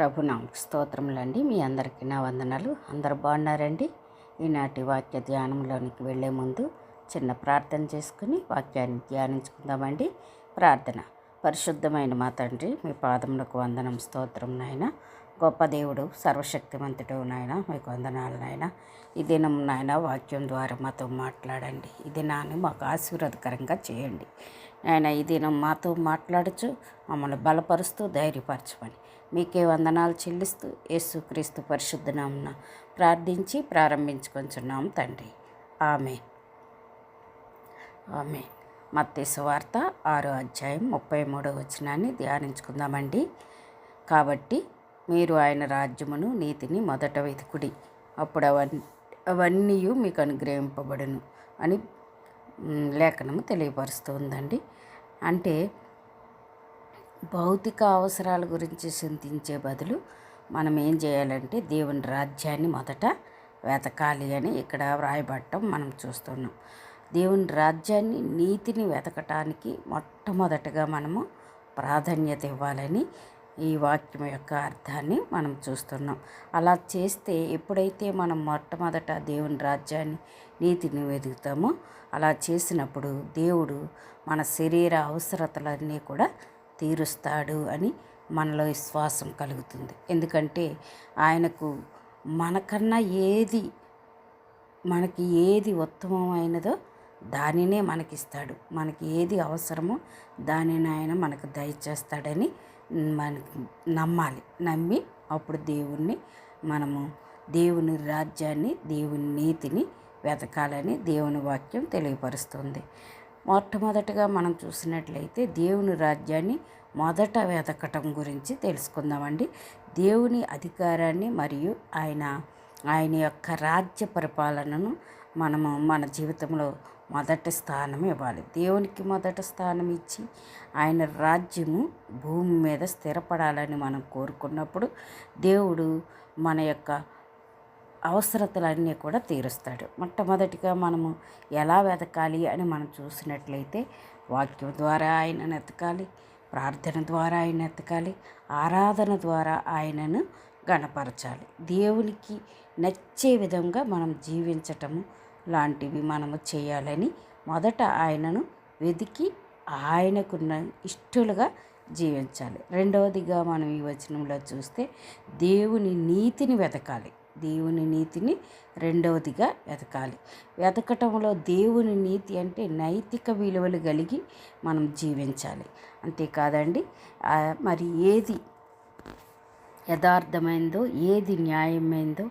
ప్రభు నా స్తోత్రములండి. మీ అందరికీ నా వందనాలు. అందరు బాగున్నారండి? ఈనాటి వాక్య ధ్యానంలోనికి వెళ్ళే ముందు చిన్న ప్రార్థన చేసుకుని వాక్యాన్ని ధ్యానించుకుందామండి. ప్రార్థన. పరిశుద్ధమైన మా తండ్రి మీ పాదములకు వందనం స్తోత్రం నాయన. గొప్ప దేవుడు సర్వశక్తివంతుడు నాయన మీకు వందనాలు నాయన. ఈ దినం నాయన వాక్యం ద్వారా మాతో మాట్లాడండి. ఈ దినాన్ని మాకు ఆశీర్వాదకరంగా చేయండి. నాయన ఈ దినం మాతో మాట్లాడుచు మమ్మల్ని బలపరుస్తూ ధైర్యపరచమని. మీకే వందనాలు చెల్లిస్తూ యేసుక్రీస్తు పరిశుద్ధనామున ప్రార్థించి ప్రారంభించుకొంచున్నాం తండ్రి. ఆమె ఆమె మత్తేసు వార్త ఆరో అధ్యాయం ముప్పై మూడో వచనాన్ని ధ్యానించుకుందామండి. కాబట్టి మీరు ఆయన రాజ్యమును నీతిని మొదట వెతుకుడి. అప్పుడు అవన్నీ అవన్నీ మీకు అనుగ్రహింపబడును అని లేఖనము తెలియపరుస్తుందండి అంటే భౌతిక అవసరాల గురించి చింతించే బదులు మనం ఏం చేయాలంటే దేవుని రాజ్యాన్ని మొదట వెతకాలి అని ఇక్కడ వ్రాయబడటం మనం చూస్తున్నాం. దేవుని రాజ్యాన్ని నీతిని వెతకటానికి మొట్టమొదటగా మనము ప్రాధాన్యత ఇవ్వాలని ఈ వాక్యం యొక్క అర్థాన్ని మనం చూస్తున్నాం. అలా చేస్తే ఎప్పుడైతే మనం మొట్టమొదట దేవుని రాజ్యాన్ని నీతిని వెతుకుతామో అలా చేసినప్పుడు దేవుడు మన శరీర అవసరతలన్నీ కూడా తీరుస్తాడు అని మనలో విశ్వాసం కలుగుతుంది. ఎందుకంటే ఆయనకు మనకన్నా ఏది మనకి ఏది ఉత్తమమైనదో దానినే మనకిస్తాడు. మనకి ఏది అవసరమో దానిని ఆయన మనకు దయచేస్తాడని మనకు నమ్మాలి. నమ్మి అప్పుడు దేవుణ్ణి మనము దేవుని రాజ్యాన్ని దేవుని నీతిని వెతకాలని దేవుని వాక్యం తెలియపరుస్తుంది. మొట్టమొదటగా మనం చూసినట్లయితే దేవుని రాజ్యాన్ని మొదట వెతకటం గురించి తెలుసుకుందామండి. దేవుని అధికారాన్ని మరియు ఆయన ఆయన యొక్క రాజ్య పరిపాలనను మనము మన జీవితంలో మొదటి స్థానం ఇవ్వాలి. దేవునికి మొదటి స్థానం ఇచ్చి ఆయన రాజ్యము భూమి మీద స్థిరపడాలని మనం కోరుకున్నప్పుడు దేవుడు మన యొక్క అవసరతలన్నీ కూడా తీరుస్తాడు. మొట్టమొదటిగా మనము ఎలా వెతకాలి అని మనం చూసినట్లయితే వాక్యం ద్వారా ఆయనను ఎతకాలి ప్రార్థన ద్వారా ఆయన ఎతకాలి ఆరాధన ద్వారా ఆయనను గణపరచాలి. దేవునికి నచ్చే విధంగా మనం జీవించటము లాంటివి మనము చేయాలని మొదట ఆయనను వెతికి ఆయనకున్న ఇష్టలుగా జీవించాలి. రెండవదిగా మనం ఈ వచనంలో చూస్తే దేవుని నీతిని వెతకాలి. దేవుని నీతిని రెండవదిగా వెతకాలి. వెతకటంలో దేవుని నీతి అంటే నైతిక విలువలు కలిగి మనం జీవించాలి. అంతేకాదండి మరి ఏది యథార్థమైందో ఏది న్యాయమైందో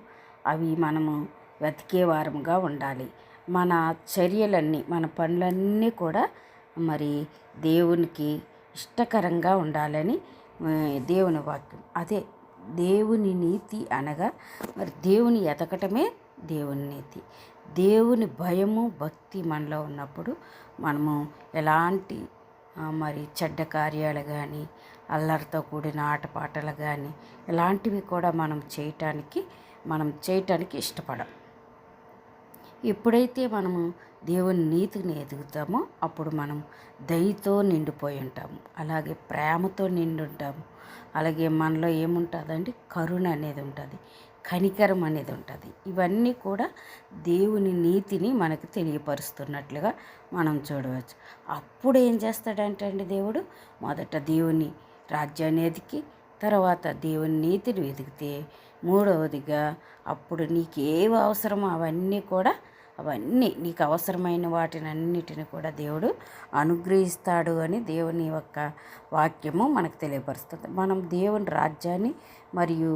అవి మనము వెతికే వారముగా ఉండాలి. మన చర్యలన్నీ మన పనులన్నీ కూడా మరి దేవునికి ఇష్టకరంగా ఉండాలని దేవుని వాక్యం. అదే దేవుని నీతి అనగా మరి దేవుని ఎతకటమే దేవుని నీతి. దేవుని భయము భక్తి మనలో ఉన్నప్పుడు మనము ఎలాంటి మరి చెడ్డ కార్యాలు కానీ అల్లరితో కూడిన ఆటపాటలు కానీ ఇలాంటివి కూడా మనం చేయటానికి మనం చేయటానికి ఇష్టపడం. ఎప్పుడైతే మనము దేవుని నీతిని ఎదుగుతామో అప్పుడు మనం దయతో నిండిపోయి ఉంటాము. అలాగే ప్రేమతో నిండి ఉంటాము. అలాగే మనలో ఏముంటుందండి? కరుణ అనేది ఉంటుంది. కనికరం అనేది ఉంటుంది. ఇవన్నీ కూడా దేవుని నీతిని మనకు తెలియపరుస్తున్నట్లుగా మనం చూడవచ్చు. అప్పుడు ఏం చేస్తాడంటే అండి దేవుడు? మొదట దేవుని రాజ్యాన్ని ఎదికి తర్వాత దేవుని నీతిని వెతికితే మూడవదిగా అప్పుడు నీకు ఏవి అవసరమో అవన్నీ కూడా అవన్నీ నీకు అవసరమైన వాటిని అన్నిటిని కూడా దేవుడు అనుగ్రహిస్తాడు అని దేవుని యొక్క వాక్యము మనకు తెలియపరుస్తుంది. మనం దేవుని రాజ్యాన్ని మరియు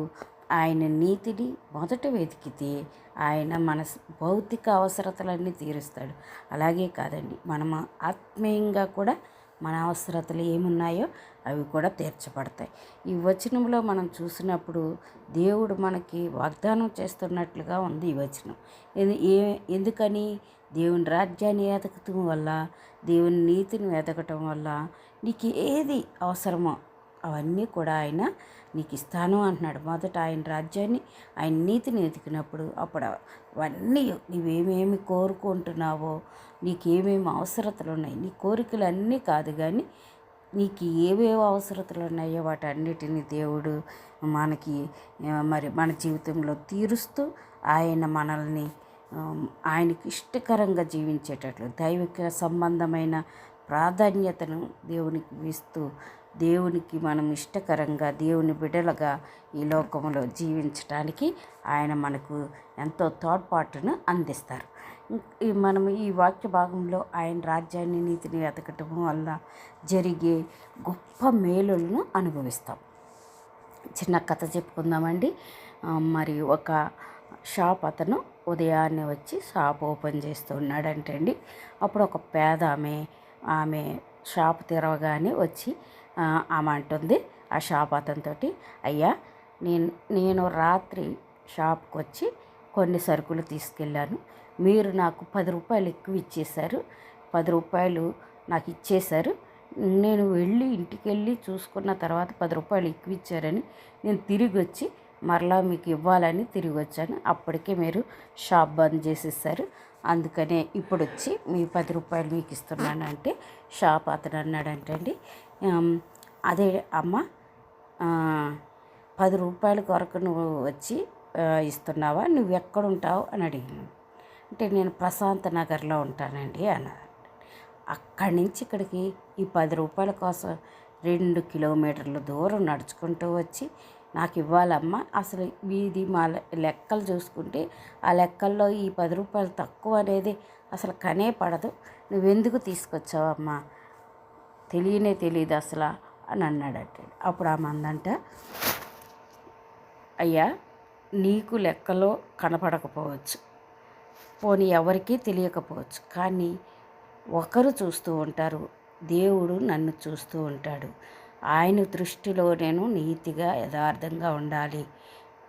ఆయన నీతిని మొదట వెతికితే ఆయన మన భౌతిక అవసరతలన్నీ తీరుస్తాడు. అలాగే కాదండి మనం ఆత్మీయంగా కూడా మన అవసరతలు ఏమున్నాయో అవి కూడా తీర్చబడతాయి. ఈ వచనంలో మనం చూసినప్పుడు దేవుడు మనకి వాగ్దానం చేస్తున్నట్లుగా ఉంది ఈ వచనం. ఏ ఎందుకని? దేవుని రాజ్యాన్ని వెతకటం వల్ల దేవుని నీతిని వెతకటం వల్ల నీకు ఏది అవసరమో అవన్నీ కూడా ఆయన నీకు ఇస్తాను అంటున్నాడు. మొదట ఆయన రాజ్యాన్ని ఆయన నీతిని ఎదిగినప్పుడు అప్పుడు అవన్నీ నువ్వేమేమి కోరుకుంటున్నావో నీకేమేమి అవసరతలు ఉన్నాయి నీ కోరికలు అన్నీ కాదు కానీ నీకు ఏవేవో అవసరతలు ఉన్నాయో వాటన్నిటిని దేవుడు మనకి మరి మన జీవితంలో తీరుస్తూ ఆయన మనల్ని ఆయనకి ఇష్టకరంగా జీవించేటట్లు దైవిక సంబంధమైన ప్రాధాన్యతను దేవునికి ఇస్తూ దేవునికి మనం ఇష్టకరంగా దేవుని బిడ్డలుగా ఈ లోకంలో జీవించడానికి ఆయన మనకు ఎంతో తోడ్పాటును అందిస్తారు. ఈ మనం ఈ వాక్య భాగంలో ఆయన రాజ్యాన్ని నీతిని వెతకటం వల్ల జరిగే గొప్ప మేలులను అనుభవిస్తాం. చిన్న కథ చెప్పుకుందామండి. మరి ఒక షాప్ అతను ఉదయాన్నే వచ్చి షాప్ ఓపెన్ చేస్తూ అండి అప్పుడు ఒక పేద ఆమె ఆమె షాప్ తెరవగానే వచ్చి ఆమె అంటుంది ఆ షాప్ అతనితోటి అయ్యా నేను నేను రాత్రి షాప్కి వచ్చి కొన్ని సరుకులు తీసుకెళ్ళాను. మీరు నాకు పది రూపాయలు ఎక్కువ ఇచ్చేశారు. పది రూపాయలు నాకు ఇచ్చేశారు. నేను వెళ్ళి ఇంటికి వెళ్ళి చూసుకున్న తర్వాత పది రూపాయలు ఎక్కువ ఇచ్చారని నేను తిరిగి వచ్చి మరలా మీకు ఇవ్వాలని తిరిగి వచ్చాను అప్పటికే మీరు షాప్ బంద్ చేసేసారు అందుకనే ఇప్పుడు వచ్చి మీ పది రూపాయలు మీకు ఇస్తున్నాను అంటే షాప్ అతను అన్నాడంటే అండి అదే అమ్మ పది రూపాయల కొరకు నువ్వు వచ్చి ఇస్తున్నావా? నువ్వు ఎక్కడ ఉంటావు అని అడిగాను అంటే నేను ప్రశాంత్ నగర్లో ఉంటానండి అన్నారు అక్కడి నుంచి ఇక్కడికి ఈ పది రూపాయల కోసం రెండు కిలోమీటర్ల దూరం నడుచుకుంటూ వచ్చి నాకు ఇవ్వాలమ్మా. అసలు వీధి మా లెక్కలు చూసుకుంటే ఆ లెక్కల్లో ఈ పది రూపాయలు తక్కువ అనేది అసలు కనే పడదు. నువ్వెందుకు తీసుకొచ్చావమ్మా? తెలియనే తెలియదు అసలు అని అన్నాడట. అప్పుడు ఆమె అందంట అయ్యా నీకు లెక్కలో కనపడకపోవచ్చు. పోనీ ఎవరికీ తెలియకపోవచ్చు. కానీ ఒకరు చూస్తూ ఉంటారు. దేవుడు నన్ను చూస్తూ ఉంటాడు. ఆయన దృష్టిలో నేను నీతిగా యథార్థంగా ఉండాలి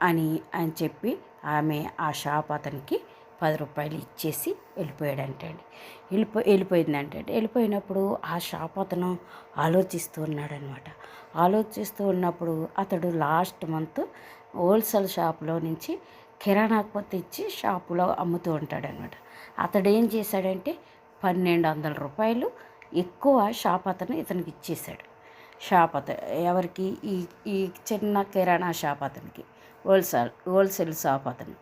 అని ఆయన చెప్పి ఆమె ఆ షాప్ అతనికి పది రూపాయలు ఇచ్చేసి వెళ్ళిపోయాడంటండి. వెళ్ళిపో వెళ్ళిపోయిందంటే వెళ్ళిపోయినప్పుడు ఆ షాప్ అతను ఆలోచిస్తూ ఉన్నాడనమాట. ఆలోచిస్తూ ఉన్నప్పుడు అతడు లాస్ట్ మంత్ హోల్సేల్ షాప్లో నుంచి కిరాణా తెచ్చి ఇచ్చి షాపులో అమ్ముతూ ఉంటాడనమాట. అతడు ఏం చేశాడంటే పన్నెండు వందల రూపాయలు ఎక్కువ షాప్ అతను ఇతనికి ఇచ్చేశాడు. షాప్ అతను ఎవరికి? ఈ ఈ చిన్న కిరాణా షాప్ అతనికి. హోల్సేల్ హోల్సేల్ షాప్ అతను.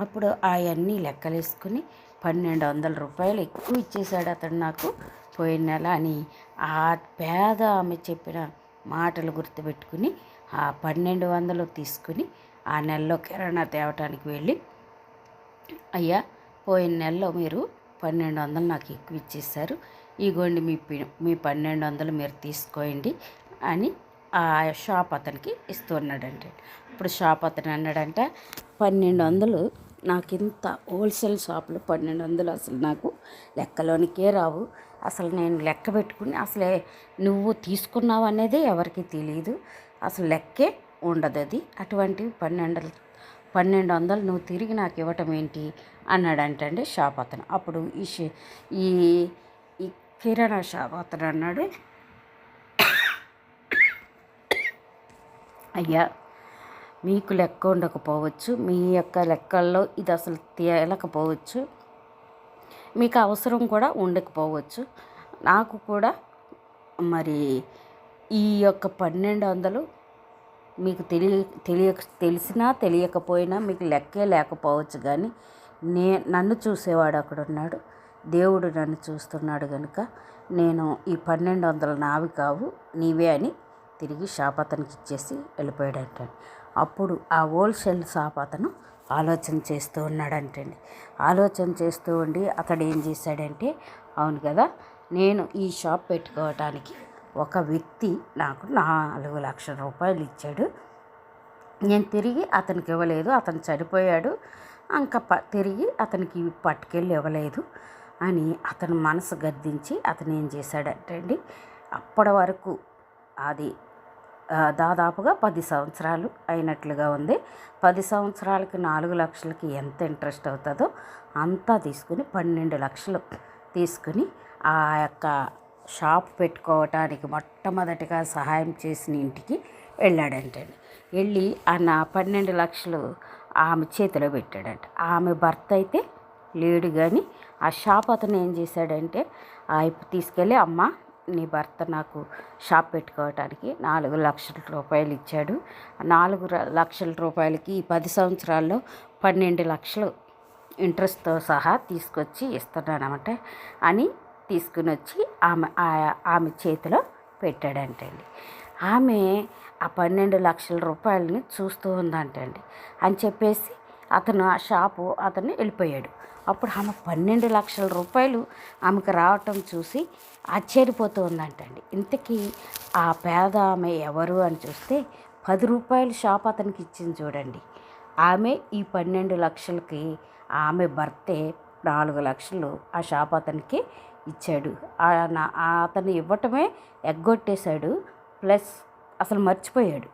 అప్పుడు అవన్నీ లెక్కలేసుకుని పన్నెండు వందల రూపాయలు ఎక్కువ ఇచ్చేశాడు అతను నాకు. పోయిన నెల అని ఆ పేద ఆమె చెప్పిన మాటలు గుర్తుపెట్టుకుని ఆ పన్నెండు వందలు తీసుకుని ఆ నెలలో కిరాణా తేవటానికి వెళ్ళి అయ్యా పోయిన నెలలో మీరు పన్నెండు వందలు నాకు ఎక్కువ ఇచ్చేసారు ఇగోండి మీ పి- మీ పన్నెండు వందలు మీరు తీసుకోండి అని ఆ షాప్ అతనికి ఇస్తున్నాడంట ఇప్పుడు షాప్ అతను అన్నాడంట పన్నెండు వందలు నాకు ఇంత హోల్సేల్ షాపులో పన్నెండు వందలు అసలు నాకు లెక్కలోనికే రావు. అసలు నేను లెక్క పెట్టుకుని అసలే నువ్వు తీసుకున్నావు అనేది ఎవరికి తెలియదు అసలు లెక్కే ఉండదు అది. అటువంటి పన్నెండు పన్నెండు వందలు నువ్వు తిరిగి నాకు ఇవ్వటం ఏంటి? అన్నాడంటండి షాప్ అతను. అప్పుడు ఈ ఈ ఈ కిరాణా షాప్ అతను అన్నాడు. అయ్యా మీకు లెక్క ఉండకపోవచ్చు. మీ యొక్క లెక్కల్లో ఇది అసలు తేలకపోవచ్చు. మీకు అవసరం కూడా ఉండకపోవచ్చు. నాకు కూడా మరి ఈ యొక్క పన్నెండు వందలు మీకు తెలియ తెలియ తెలిసినా తెలియకపోయినా మీకు లెక్కే లేకపోవచ్చు కానీ నే నన్ను చూసేవాడు అక్కడ ఉన్నాడు దేవుడు నన్ను చూస్తున్నాడు కనుక నేను ఈ పన్నెండు వందలు నావి కావు నీవే అని తిరిగి శాపతనికి ఇచ్చేసి ఇచ్చేసి వెళ్ళిపోయాడంట. అప్పుడు ఆ హోల్సేల్ షాప్ అతను ఆలోచన చేస్తూ ఉన్నాడంటండి. ఆలోచన చేస్తూ ఉండి అతడు ఏం చేశాడంటే అవును కదా నేను ఈ షాప్ పెట్టుకోవటానికి ఒక వ్యక్తి నాకు నాలుగు లక్షల రూపాయలు ఇచ్చాడు. నేను తిరిగి అతనికి ఇవ్వలేదు అతను చనిపోయాడు. ఇంకా ప తిరిగి అతనికి పట్టుకెళ్ళి ఇవ్వలేదు అని అతను మనసు గద్దించి అతను ఏం చేశాడంటే అండి అప్పటి వరకు అది దాదాపుగా పది సంవత్సరాలు అయినట్లుగా ఉంది. పది సంవత్సరాలకి నాలుగు లక్షలకి ఎంత ఇంట్రెస్ట్ అవుతుందో అంతా తీసుకుని పన్నెండు లక్షలు తీసుకుని ఆ యొక్క షాప్ పెట్టుకోవటానికి మొట్టమొదటిగా సహాయం చేసిన ఇంటికి వెళ్ళాడంటండి. వెళ్ళి ఆ నా పన్నెండు లక్షలు ఆమె చేతిలో పెట్టాడంట. ఆమె భర్త అయితే లేడు కానీ ఆ షాప్ అతను ఏం చేశాడంటే ఆ తీసుకెళ్ళి అమ్మ నీ భర్త నాకు షాప్ పెట్టుకోవటానికి నాలుగు లక్షల రూపాయలు ఇచ్చాడు. నాలుగు లక్షల రూపాయలకి ఈ పది సంవత్సరాల్లో పన్నెండు లక్షలు ఇంట్రెస్ట్తో సహా తీసుకొచ్చి ఇస్తున్నానమాట అని తీసుకుని వచ్చి ఆమె ఆమె చేతిలో పెట్టాడంటండి. ఆమె ఆ పన్నెండు లక్షల రూపాయలని చూస్తూ ఉందంటండి. అని చెప్పేసి అతను ఆ షాపు అతను వెళ్ళిపోయాడు. అప్పుడు ఆమె పన్నెండు లక్షల రూపాయలు ఆమెకు రావటం చూసి ఆశ్చర్యపోతూ ఉందంటండి. ఇంతకీ ఆ పేద ఆమె ఎవరు అని చూస్తే పది రూపాయలు షాప్ అతనికి ఇచ్చింది చూడండి. ఆమె ఈ పన్నెండు లక్షలకి ఆమె భర్తే నాలుగు లక్షలు ఆ షాప్ అతనికి ఇచ్చాడు. అతను ఇవ్వటమే ఎగ్గొట్టేశాడు ప్లస్ అసలు మర్చిపోయాడు.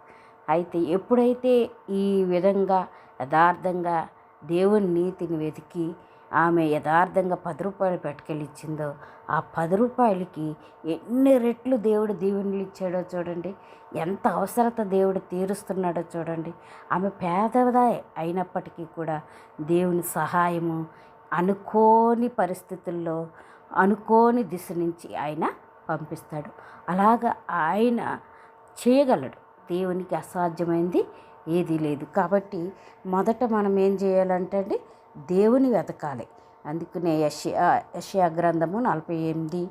అయితే ఎప్పుడైతే ఈ విధంగా యథార్థంగా దేవుని నీతిని వెతికి ఆమె యథార్థంగా పది రూపాయలు పట్టుకెళ్ళిచ్చిందో ఆ పది రూపాయలకి ఎన్ని రెట్లు దేవుడు దీవెనలు ఇచ్చాడో చూడండి. ఎంత అవసరత దేవుడు తీరుస్తున్నాడో చూడండి. ఆమె పేదదా అయినప్పటికీ కూడా దేవుని సహాయము అనుకోని పరిస్థితుల్లో అనుకోని దిశ నుంచి ఆయన పంపిస్తాడు. అలాగ ఆయన చేయగలడు. దేవునికి అసాధ్యమైంది ఏదీ లేదు. కాబట్టి మొదట మనం ఏం చేయాలంటే అండి దేవుని వెతకాలి. అందుకనే యష్యా యష్యా గ్రంథము నలభై ఎనిమిది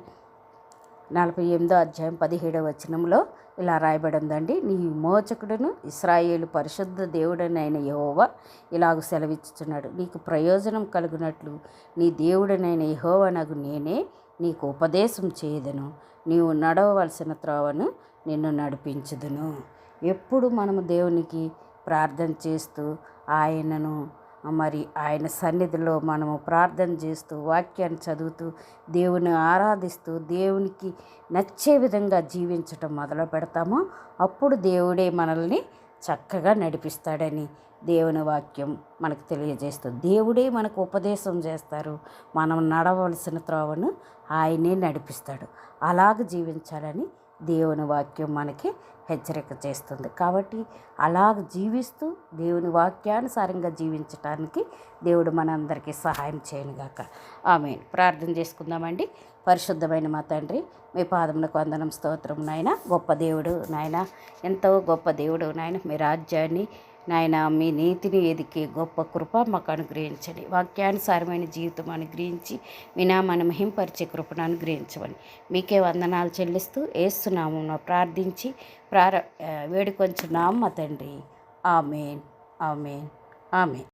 నలభై ఎనిమిదో అధ్యాయం పదిహేడవ వచనంలో ఇలా రాయబడి ఉందండి నీ మోచకుడును ఇస్రాయేలు పరిశుద్ధ దేవుడనైన యహోవా ఇలాగ సెలవిచ్చుచున్నాడు. నీకు ప్రయోజనం కలుగునట్లు నీ దేవుడనైన నాకు నేనే నీకు ఉపదేశం చేయదను. నీవు నడవవలసిన త్రోవను నిన్ను నడిపించుదును. ఎప్పుడు మనము దేవునికి ప్రార్థన చేస్తూ ఆయనను మరి ఆయన సన్నిధిలో మనము ప్రార్థన చేస్తూ వాక్యాన్ని చదువుతూ దేవుని ఆరాధిస్తూ దేవునికి నచ్చే విధంగా జీవించటం మొదలు పెడతామో అప్పుడు దేవుడే మనల్ని చక్కగా నడిపిస్తాడని దేవుని వాక్యం మనకు తెలియజేస్తుంది. దేవుడే మనకు ఉపదేశం చేస్తారు. మనం నడవలసిన త్రోవను ఆయనే నడిపిస్తాడు. అలాగ జీవించాలని దేవుని వాక్యం మనకి హెచ్చరిక చేస్తుంది. కాబట్టి అలా జీవిస్తూ దేవుని వాక్యానుసారంగా జీవించటానికి దేవుడు మనందరికీ సహాయం చేయనుగాక. ఆమె ప్రార్థన చేసుకుందామండి. పరిశుద్ధమైన మా తండ్రి మీ పాదములకు వందనం స్తోత్రం నాయన. గొప్ప దేవుడు నాయన. ఎంతో గొప్ప దేవుడు నాయన. మీ రాజ్యాన్ని నాయన మీ నీతిని ఎదికే గొప్ప కృప మాకు అనుగ్రహించండి. వాక్యానుసారమైన జీవితం అనుగ్రహించి వినామని మహింపరిచే కృపను అనుగ్రహించమని మీకే వందనాలు చెల్లిస్తూ వేస్తున్నాము ప్రార్థించి ప్రార వేడుకొంచున్నాం మా తండ్రి. ఆమెన్. ఆమెన్. ఆమెన్.